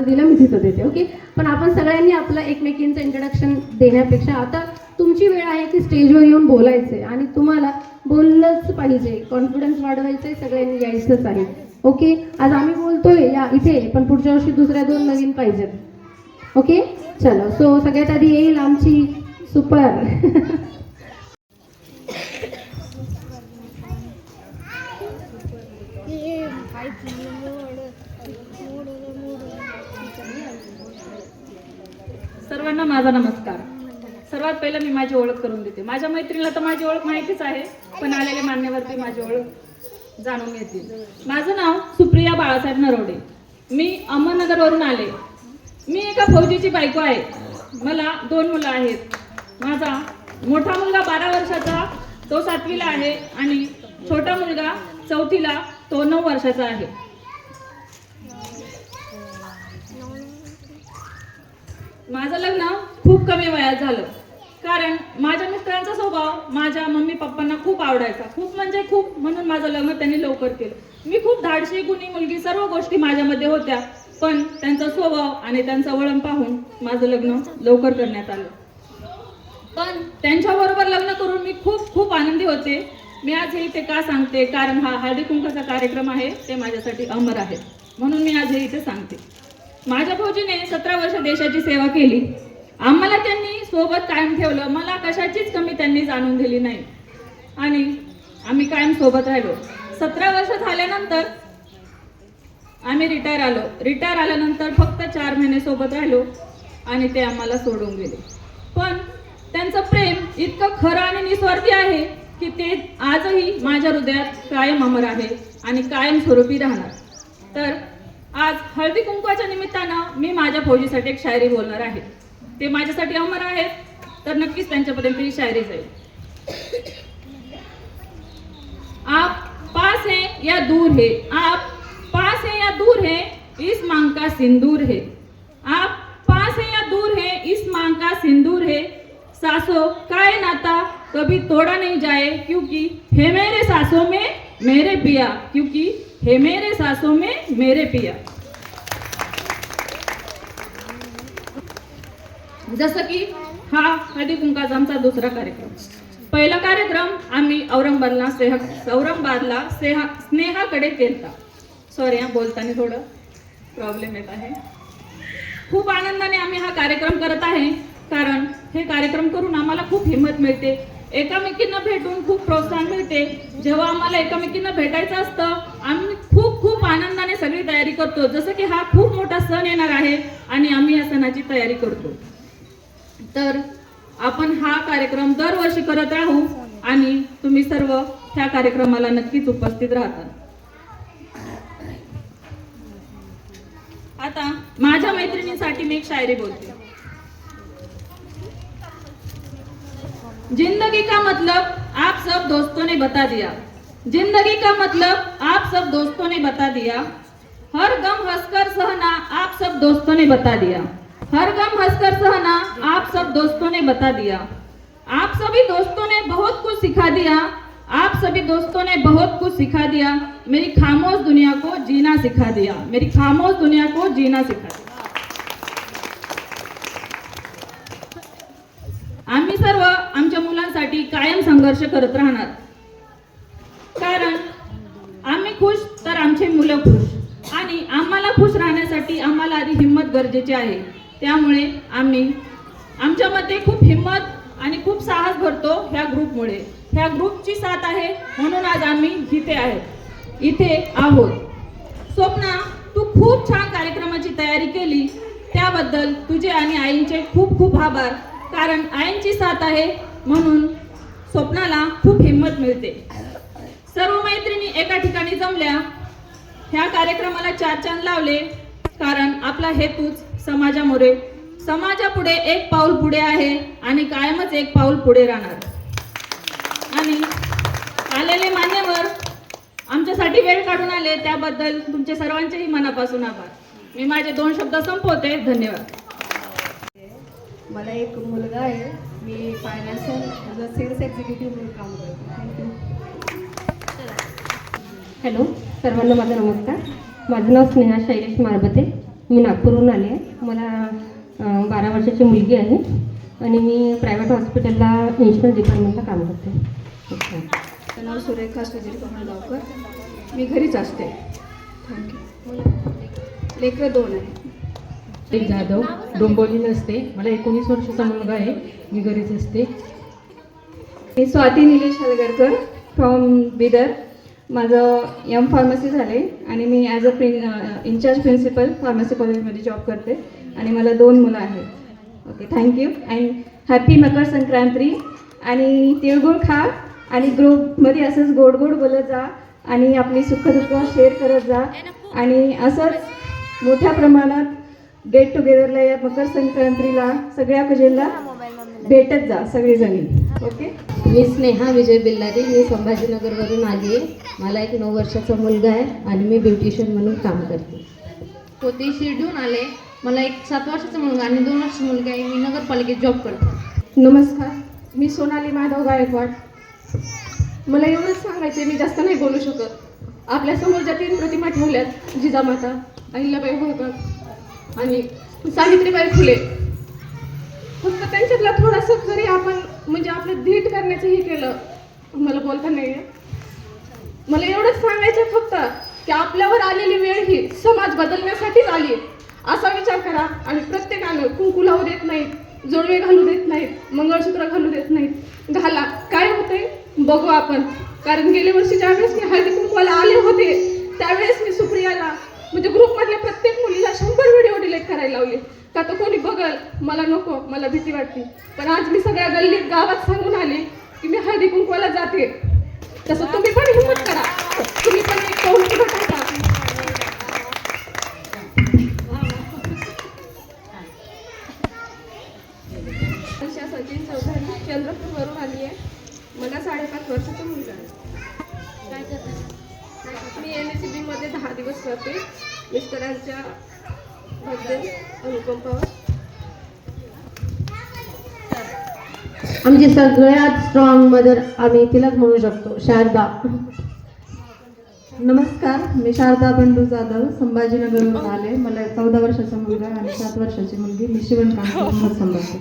जिथं दिलं मी तिथं देते ओके? पण आपण सगळ्यांनी आपलं एकमेकींचं इंट्रोडक्शन देण्यापेक्षा आता तुमची वेळ आहे की स्टेजवर येऊन बोलायचे आणि तुम्हाला बोललंच पाहिजे कॉन्फिडन्स वाढवायचं आहे सगळ्यांनी यायचंच आहे ओके? आज आम्ही बोलतोय या इथे पण पुढच्या वर्षी दुसऱ्या दोन नवीन पाहिजेत ओके? चलो सो सगळ्यात आधी येईल आमची सुपर सर्वांना माझा नमस्कार. सर्वात पहिलं मी माझी ओळख करून देते. माझ्या मैत्रिणीला तर माझी ओळख माहितीच आहे पण आलेले मान्यवरती माझी ओळख जाणून घेतील. माझं नाव सुप्रिया बाळासाहेब नरोडे. मी अहमदनगरवरून आले. मी एका फौजीची बायको आहे. मला दोन मुलं आहेत. माझा मोठा मुलगा बारा वर्षाचा तो सातवीला आहे आणि छोटा मुलगा चौथीला तो नऊ वर्षाचा आहे. माझं लग्न खूप कमी वयात झालं. कारण माझ्या मित्रांचा स्वभाव माझ्या मम्मी पप्पांना खूप आवडायचा. खूप म्हणजे खूप म्हणून माझं लग्न त्यांनी लवकर केलं. मी खूप धाडशी गुणी मुलगी सर्व गोष्टी माझ्यामध्ये होत्या. पण त्यांचा स्वभाव आणि त्यांचं वळण पाहून माझं लग्न लवकर करण्यात आलं. पण त्यांच्याबरोबर लग्न करून मी खूप खूप आनंदी होते. मी आज हे इथे का सांगते? कारण हा हळदी कुंकाचा कार्यक्रम आहे. ते माझ्यासाठी अमर आहे म्हणून मी आज हे इथे सांगते. माझ्या फौजीने सतरा वर्ष देशाची सेवा केली. आम्हाला त्यांनी सोबत कायम ठेवलं. मला कशाचीच कमी त्यांनी जाणून दिली नाही. आणि आम्ही कायम सोबत राहिलो. सतरा वर्ष झाल्यानंतर आम्ही रिटायर आलो. रिटायर आल्यानंतर फक्त चार महिने सोबत राहिलो आणि ते आम्हाला सोडून गेले. पण त्यांचं प्रेम इतकं खरं आणि निस्वार्थी आहे की ते आजही माझ्या हृदयात कायम अमर आहे आणि कायम स्वरूपी राहणार. तर आज हळदी कुंकवाच्या निमित्तानं मी माझ्या फौजीसाठी एक शायरी बोलणार आहे. ते माझ्यासाठी अमर आहेत तर नक्कीच त्यांच्यापर्यंत ही शायरी जाईल. आप पास है या दूर है? आप पास है या दूर है? इस मांग का सिंदूर है. आप पास है या दूर है? इस मांग का सिंदूर है. सासो काय नाता? कभी तोड़ा नहीं जाए क्योंकि है मेरे सासों में मेरे पिया क्योंकि हे मेरे सासों में मेरे पिया। जसं की हा हळदी कुंकाचा आमचा दुसरा कार्यक्रम. पहिला कार्यक्रम आम्ही औरंगाबादला स्नेहा औरंगाबादला स्नेहा स्नेहाकडे केलता. सॉरी हा बोलताना थोडं प्रॉब्लेम येत आहे. खूप आनंदाने आम्ही हा कार्यक्रम करत आहे कारण हे कार्यक्रम करून आम्हाला खूप हिंमत मिळते. एकामेकींना भेटून खूप प्रोत्साहन मिळते. जेव्हा आम्हाला एकामेकींना भेटायचं असतं आम्ही खूप खूप आनंदाने सगळी तयारी करतो. जसं की हा खूप मोठा सण येणार आहे आणि आम्ही या सणाची तयारी करतो. तर आपण हा कार्यक्रम दरवर्षी करत राहू आणि तुम्ही सर्व ह्या कार्यक्रमाला नक्कीच उपस्थित राहता. आता माझ्या मैत्रिणीसाठी मी एक शायरी बोलते. ज़िंदगी का मतलब आप सब दोस्तों ने बता दिया। ज़िंदगी का मतलब आप सब दोस्तों ने बता दिया। हर गम हंसकर सहना आप सब दोस्तों ने बता दिया। हर गम हंसकर सहना आप सब दोस्तों ने बता दिया। आप सभी दोस्तों ने बहुत कुछ सिखा दिया। आप सभी दोस्तों ने बहुत कुछ सिखा दिया। मेरी खामोश दुनिया को जीना सिखा दिया। मेरी खामोश दुनिया को जीना सिखा दिया। संघर्ष करत राहणार. कारण आम्ही खुश तर आमचे मुलं खुश. आणि आम्हाला खुश राहण्यासाठी आम्हाला आधी हिंमत गरजेची आहे. त्यामुळे आम्ही आमच्यामध्ये खूप हिंमत आणि खूप साहस भरतो ह्या ग्रुपमुळे. ह्या ग्रुपची साथ आहे म्हणून आज आम्ही इथे आहेत इथे आहोत. स्वप्ना तू खूप छान कार्यक्रमाची तयारी केली. त्याबद्दल तुझे आणि आईंचे खूप खूप आभार. कारण आईंची साथ आहे म्हणून स्वप्नाला खूप हिंमत मिळते. सर्व मैत्रिणी एका ठिकाणी जमल्या. ह्या कार्यक्रमाला चार चांद लावले कारण आपला हेतूच समाजामुळे. समाजापुढे एक पाऊल पुढे आहे आणि कायमच एक पाऊल पुढे राहणार. आणि आलेले मान्यवर आमच्यासाठी वेळ काढून आले त्याबद्दल तुमच्या सर्वांचेही मनापासून आभार. मी माझे दोन शब्द संपवते. धन्यवाद. मला एक मुलगा आहे. मी फायनान्शियल सेल्स एक्झिक्युटिव्ह म्हणून काम करते. थँक्यू हॅलो सर्वांना माझा नमस्कार. माझं नाव स्नेहा शैलेश मारबते. मी नागपूरहून आले आहे. मला बारा वर्षाची मुलगी आहे. आणि मी प्रायव्हेट हॉस्पिटलला इन्शुरन्स डिपार्टमेंटला काम करते. माझं नाव सुरेखा सुधीर कमळगावकर मी घरीच असते. थँक्यू लेकरं दोन आहे एक जाधव डोंबोलीला असते मला एकोणीस वर्षाचा मुलगा आहे. मी घरीच असते. मी स्वाती निलेश हलगरकर फ्रॉम बिदर. माझं एम फार्मसी झाले आणि मी as a prin incharge principal pharmacy कॉलेजमध्ये जॉब करते. आणि मला दोन मुलं आहेत. Okay thank you and happy Makar Sankranti. आणि तिळगुळ खा आणि ग्रुपमध्ये असंच गोड गोड बोलत जा आणि आपली सुखदुःख शेअर करत जा. आणि असंच मोठ्या प्रमाणात गेट टुगेदरला या मकर संक्रांतीला सगळ्या पूजेला भेटत जा सगळीजणी. ओके मी स्नेहा विजय बिल्लारी मी संभाजीनगरवरून आली आहे. मला एक नऊ वर्षाचा मुलगा आहे आणि मी ब्युटिशियन म्हणून काम करते. होते शिर्डीहून आले? मला एक सात वर्षाचा मुलगा आणि दोन वर्षाचा मुलगा आहे. मी नगरपालिकेत जॉब करते. नमस्कार. मी सोनाली माधव गायकवाड. मला एवढंच सांगायचं मी जास्त नाही बोलू शकत. आपल्यासमोर ज्या तीन प्रतिमा ठेवल्यात जिजामाता अहिल्याबाई होळकर आणि सावित्रीबाई फुले. फक्त त्यांच्यातला थोडासा जरी आपण म्हणजे आपलं धीट करण्याचं हे केलं मला बोलता नाही मला एवढंच सांगायचं फक्त की आपल्यावर आलेली वेळ ही समाज बदलण्यासाठीच आली असा विचार करा आणि प्रत्येकानं कुंकू लावू देत नाहीत जोडवे घालू देत नाहीत मंगळसूत्र घालू देत नाहीत. घाला. काय होतंय? बघू आपण. कारण गेल्या वर्षी ज्यावेळेस मी हळदी कुंकवाला आले होते त्यावेळेस मी सुप्रियाला म्हणजे ग्रुपमधल्या प्रत्येक मुलीला शंभर व्हिडिओ डिलीट करायला लावले. का तर कोणी बघल मला नको मला भीती वाटते. पण आज मी सगळ्या गल्लीत गावात सांगून आले की मी हळदी कुंकवाला जाते. तसं तुम्ही पण हिंमत करा. तुम्ही पण एक पाऊल पुढं टाका. सचिन चौधरी चंद्रपूरवरून आली आहे. मला साडेपाच वर्षातून दहा दिवस करते मिस्टरांच्या बद्दल अनुकंपावर आमची सगळ्यात स्ट्रॉंग मदर आम्ही तिलाच म्हणू शकतो शारदा. नमस्कार मी शारदा बंडू जाधव संभाजीनगरवरून आले. मला चौदा वर्षाचा मुलगा आणि सात वर्षाची मुलगी. मी शिवणकाम सांभाळते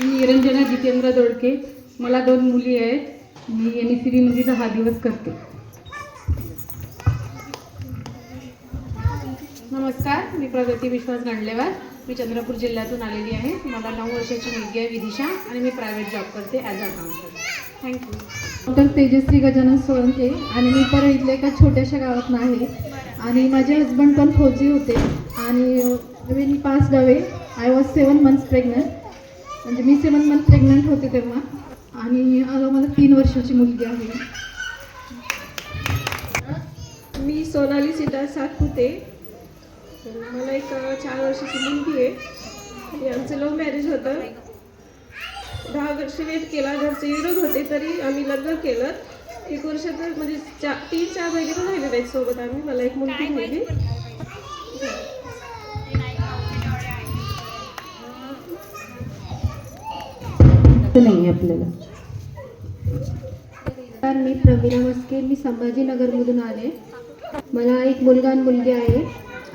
मी निरंजना जितेंद्र दोडके. मला दोन मुली आहेत. मी एम ई सी बीमध्ये दहा दिवस करते. नमस्कार मी प्रगती विश्वास गांडलेवार. मी चंद्रपूर जिल्ह्यातून आलेली आहे. मला नऊ वर्षाची मुलगी आहे विदिशा आणि मी प्रायव्हेट जॉब करते as a accountant thank you doctor Tejaswi Gajanan Solanke आणि मी परत इथल्या एका छोट्याशा गावातून आहे. आणि माझे हजबंड पण फौजी होते. आणि when passed away I was seven months pregnant म्हणजे मी सेवन मंथ प्रेग्नंट होते तेव्हा. आणि मला तीन वर्षाची मुलगी आहे. मी सोनाली सिद्धार्थ सातपुते. मला एक चार वर्षाची मुलगी आहे. आणि आमचं लव्ह मॅरेज होतं. दहा वर्ष वेट केला घरचे विरोध होते तरी आम्ही लग्न केलं. एक वर्ष तर म्हणजे चा तीन चार महिने पण राहिलेले आहेत सोबत आम्ही. मला एक मुलगी मुलगी नाही आपल्याला. तर मी प्रवीणा मस्के मी संभाजीनगरमधून आले. मला एक मुलगा आणि मुलगी आहे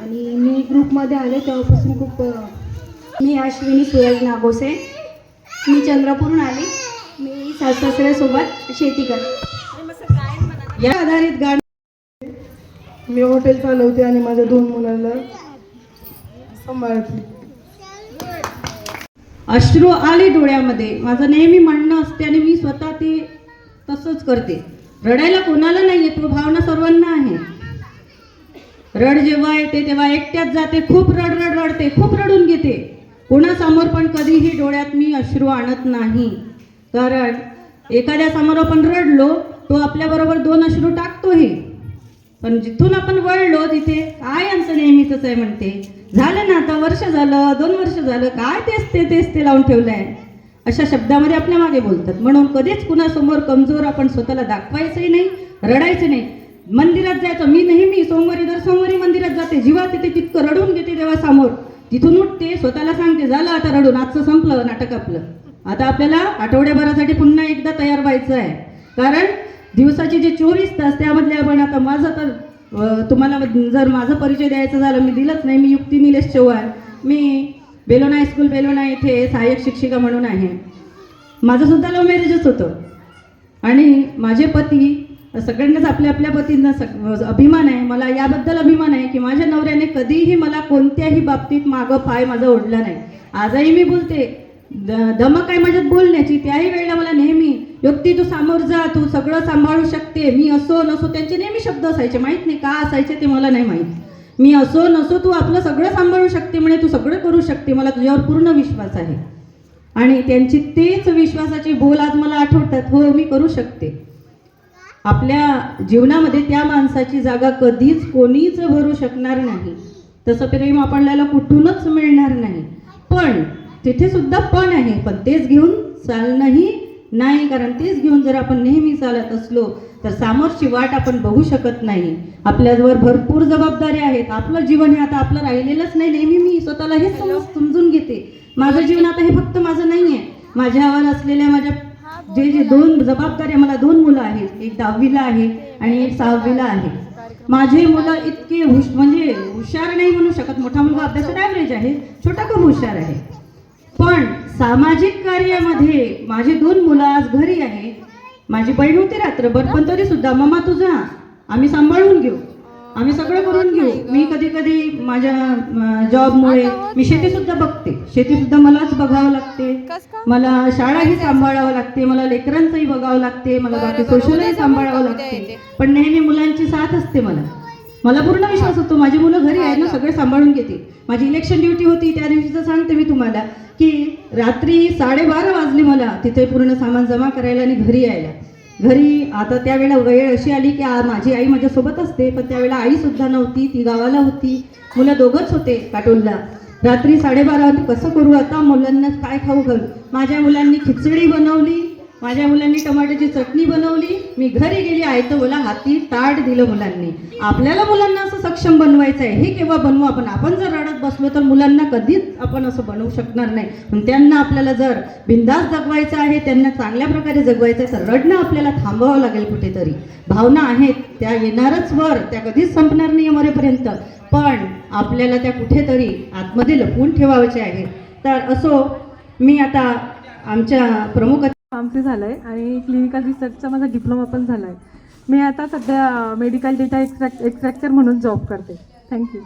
आणि मी ग्रुपमध्ये आले तेव्हापासून खूप मी अश्विनी सुरज नागोसे. मी चंद्रपूरहून आले. मी सासऱ्यासोबत शेती करते. या आधारित गाणं मी हॉटेल चालवते आणि माझ्या दोन मुलांना सांभाळते. अश्रू आले डोळ्यामध्ये. माझं नेहमी म्हणणं असते आणि मी स्वतः ते तसंच करते. रडायला कोणाला नाही येत भावना सर्वांना आहे. रड जेव्हा येते तेव्हा एकट्यात जाते खूप रड रड रडते खूप रडून घेते. कोणासमोर पण कधीही डोळ्यात मी अश्रू आणत नाही. कारण एखाद्या समोर आपण रडलो तो आपल्याबरोबर दोन अश्रू टाकतोही. पण जिथून आपण वळलो तिथे काय यांचं नेहमीच आहे? म्हणते. झालं ना आता वर्ष झालं दोन वर्ष झालं काय तेच ते तेच ते लावून ठेवलं आहे अशा शब्दामध्ये आपल्या मागे बोलतात. म्हणून कधीच कुणासमोर कमजोर आपण स्वतःला दाखवायचंही नाही रडायचं नाही. मंदिरात जायचं मी नेहमी सोमवारी दर सोमवारी मंदिरात जाते जीवा तिथे तितकं रडून घेते देवासमोर. तिथून उठते स्वतःला सांगते झालं आता रडून आजचं संपलं नाटक आपलं. आता आपल्याला आठवड्याभरासाठी पुन्हा एकदा तयार व्हायचं आहे कारण दिवसाची जे चोवीस तास त्यामधले आपण आता माझं तर तुम्हाला जर माझा परिचय द्यायचा झाला मी दिलंच नाही मी युक्ती निलेश चव्हाण. मी बेलोना हायस्कूल बेलोना इथे सहाय्यक शिक्षिका म्हणून आहे. माझं सुद्धा लव्ह मॅरेजच होतं. आणि माझे पती सगळ्यांनाच आपल्या आपल्या पतींना सग अभिमान आहे. मला याबद्दल अभिमान आहे की माझ्या नवऱ्याने कधीही मला कोणत्याही बाबतीत मागं पाय माझा ओढला नाही. आजही मी बोलते. द- दमक आहे माझ्यात बोलण्याची. त्याही वेळेला मला नेहमी व्यक्ती तू सामोर जा तू सगळं सांभाळू शकते. मी असो नसो त्यांचे नेहमी शब्द असायचे. माहीत नाही का असायचे ते मला नाही माहीत. मी असो नसो तू आपलं सगळं सांभाळू शकते म्हणे तू सगळं करू शकते. मला तुझ्यावर पूर्ण विश्वास आहे. आणि त्यांची तेच विश्वासाची बोल आज मला आठवतात. हो मी करू शकते. आपल्या जीवनामध्ये त्या माणसाची जागा कधीच कोणीच भरू शकणार नाही. तसं प्रेम आपल्याला कुठूनच मिळणार नाही. पण तिथे सुद्धा पण आहे. पण तेच घेऊन चालणंही नाही कारण तेच घेऊन जर आपण नेहमी चालत असलो तर समोरची वाट आपण बघू शकत नाही. आपल्यावर भरपूर जबाबदाऱ्या आहेत. आपलं जीवन हे आता आपलं राहिलेलंच नाही. नेहमी मी स्वतःला हे समज समजून घेते. माझं जीवन आता हे फक्त माझं नाही आहे माझ्यावर असलेल्या माझ्या जे जे दोन जबाबदाऱ्या मला दोन मुलं आहेत. एक दहावीला आहे आणि एक सहावीला आहे. माझे मुलं इतके हुश म्हणजे हुशार नाही म्हणू शकत. मोठा मुलगा अभ्यासात ॲव्हरेज आहे. छोटा खूप हुशार आहे? पण सामाजिक कार्यामध्ये माझे दोन मुलं आज घरी आहे माझी बहीण होती रात्रभर पण तरी सुद्धा मम्मा तुझा आम्ही सांभाळून घेऊ. आम्ही सगळं करून घेऊ. मी कधी कधी माझ्या जॉबमुळे मी शेती सुद्धा बघते. शेती सुद्धा मलाच बघावं लागते. मला शाळाही सांभाळावं लागते. मला लेकरांचंही बघावं लागते. मला बाकी सोशलही सांभाळावं लागते. पण नेहमी मुलांची साथ असते मला. मला पूर्ण विश्वास होतो. माझी मुलं घरी आहेत ना सगळे सांभाळून घेते माझी इलेक्शन ड्युटी होती त्या दिवशीचं सांगते मी तुम्हाला की रात्री साडेबारा वाजली मला तिथे पूर्ण सामान जमा करायला आणि घरी यायला. घरी आता त्यावेळेला वेळ अशी आली की माझी आई माझ्यासोबत असते पण त्यावेळेला आई सुद्धा नव्हती ती गावाला होती. मुलं दोघंच होते काटोलला रात्री साडेबारा कसं करू आता? मुलांना काय खाऊ घालू? माझ्या मुलांनी खिचडी बनवली माझ्या मुलांनी टमाट्याची चटणी बनवली. मी घरी गेली आहे तर मला हाती ताट दिलं मुलांनी. आपल्याला मुलांना असं सक्षम बनवायचं आहे. हे केव्हा बनवू आपण? आपण जर रडत बसलो तर मुलांना कधीच आपण असं बनवू शकणार नाही. पण त्यांना आपल्याला जर बिंदास जगवायचं आहे त्यांना चांगल्या प्रकारे जगवायचं आहे तर रडणं आपल्याला थांबवावं लागेल कुठेतरी. भावना आहेत त्या येणारच वर त्या कधीच संपणार नाही मरेपर्यंत. पण आपल्याला त्या कुठेतरी आतमध्ये लपवून ठेवायचे आहेत. तर असो मी आता आमच्या प्रमुख फार्मसी झालं आहे आणि क्लिनिकल रिसर्चचा माझा डिप्लोमा पण झाला आहे मी आता सध्या मेडिकल डेटा एक्स्ट्रॅक्ट एक्स्ट्रॅक्चर म्हणून जॉब करते. थँक्यू